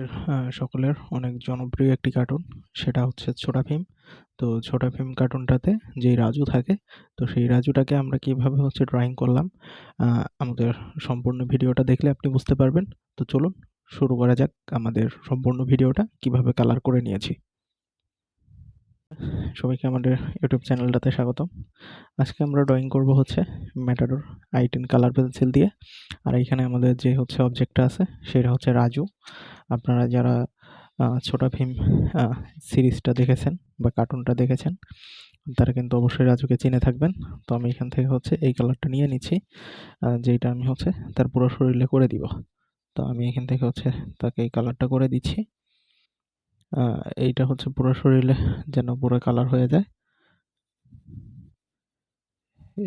আমাদের সকলের অনেক জনপ্রিয় একটি কার্টুন সেটা হচ্ছে ছোটা ভীম। তো ছোটা ভীম কার্টুনটাতে যেই রাজু থাকে, তো সেই রাজুটাকে আমরা কীভাবে হচ্ছে ড্রয়িং করলাম আমাদের সম্পূর্ণ ভিডিওটা দেখলে আপনি বুঝতে পারবেন। তো চলুন, শুরু করা যাক আমাদের সম্পূর্ণ ভিডিওটা, কীভাবে কালার করে নিয়েছি। সবাইকে আমাদের ইউটিউব চ্যানেলটাতে স্বাগতম। আজকে আমরা ড্রয়িং করব হচ্ছে Matador I ten colour pencil দিয়ে। আর এখানে আমাদের যে হচ্ছে অবজেক্টটা আছে, সেটা হচ্ছে রাজু। আপনারা যারা ছোটা ভীম সিরিজটা দেখেছেন বা কার্টুনটা দেখেছেন, তারা কিন্তু অবশ্যই রাজুকে চিনে থাকবেন। তো আমি এখান থেকে হচ্ছে এই কালারটা নিয়ে নিচ্ছি যেটা আমি হচ্ছে তার পুরো শরীরে করে দিব। তো আমি এখান থেকে হচ্ছে তাকে এই কালারটা করে দিচ্ছি। এইটা হচ্ছে পুরো শরীরে যেন পুরো কালার হয়ে যায়।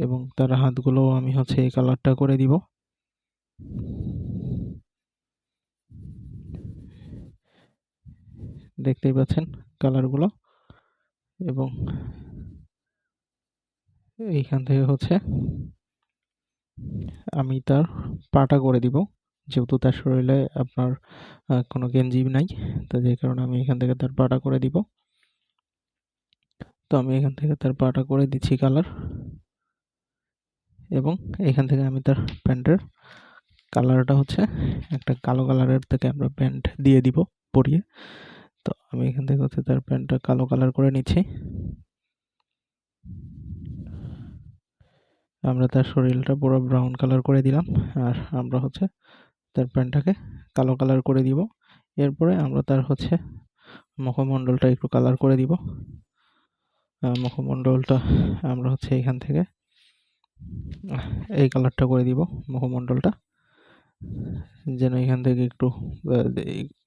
এবং তার হাতগুলোও আমি হচ্ছে এই কালারটা করে দিব। দেখতেই পাচ্ছেন কালারগুলো এবং এইখান থেকে হচ্ছে আমি তার পাটা করে দিব। যেহেতু তার শরীরে আপনার কোনো গেঞ্জি নাই, তো যে কারণে আমি এখান থেকে তার পাটা করে দিব। তো আমি এখান থেকে তার পাটা করে দিচ্ছি কালার এবং এখান থেকে আমি তার প্যান্টের কালারটা হচ্ছে একটা কালো কালারের থেকে আমরা প্যান্ট দিয়ে দিব পরিয়ে। তো আমি এখান থেকে হচ্ছে তার প্যান্টটা কালো কালার করে নিচ্ছি। আমরা তার শরীরটা পুরো ব্রাউন কালার করে দিলাম আর আমরা হচ্ছে তার প্যান্টটাকে কালো কালার করে দিব। এরপরে আমরা তার হচ্ছে মুখমণ্ডলটা একটু কালার করে দিব। মুখমণ্ডলটা আমরা হচ্ছে এখান থেকে এই কালারটা করে দিব মুখমণ্ডলটা। যেন এখান থেকে একটু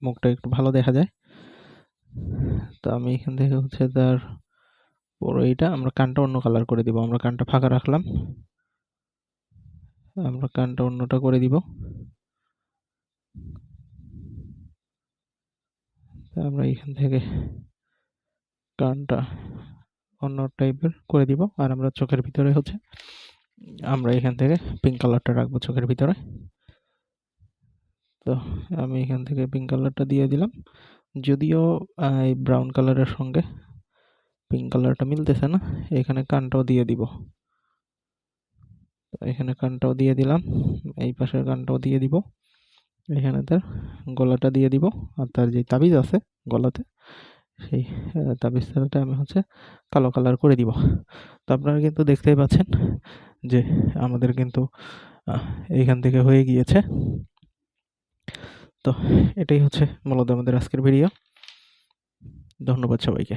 মুখটা একটু ভালো দেখা যায়। তো আমি এখান থেকে হচ্ছে তার পুরো এইটা, আমরা কানটা অন্য কালার করে দিব। আমরা কানটা ফাঁকা রাখলাম। আমরা কানটা অন্যটা করে দিব। আমরা এখান থেকে কানটা অন্য টাইপের করে দিব। আর আমরা চোখের ভিতরে হচ্ছে, আমরা এখান থেকে পিঙ্ক কালারটা রাখব চোখের ভিতরে। তো আমি এখান থেকে পিঙ্ক কালারটা দিয়ে দিলাম। যদিও এই ব্রাউন কালারের সঙ্গে পিঙ্ক কালারটা মিলতেছে না এখানে কানটাও দিয়ে দিব। এখানে কানটাও দিয়ে দিলাম এই পাশের কানটাও দিয়ে দিব এখানে তার গলাটা দিয়ে দিব আর তার যে তাবিজ আছে গলাতে সেই আহ, তাবিজটাতে আমি হচ্ছে কালো কালার করে দিব। তো আপনারা কিন্তু দেখতেই পাচ্ছেন যে আমাদের কিন্তু এইখান থেকে হয়ে গিয়েছে। তো এটাই হচ্ছে মূলত আমাদের আজকের ভিডিও ধন্যবাদ সবাইকে।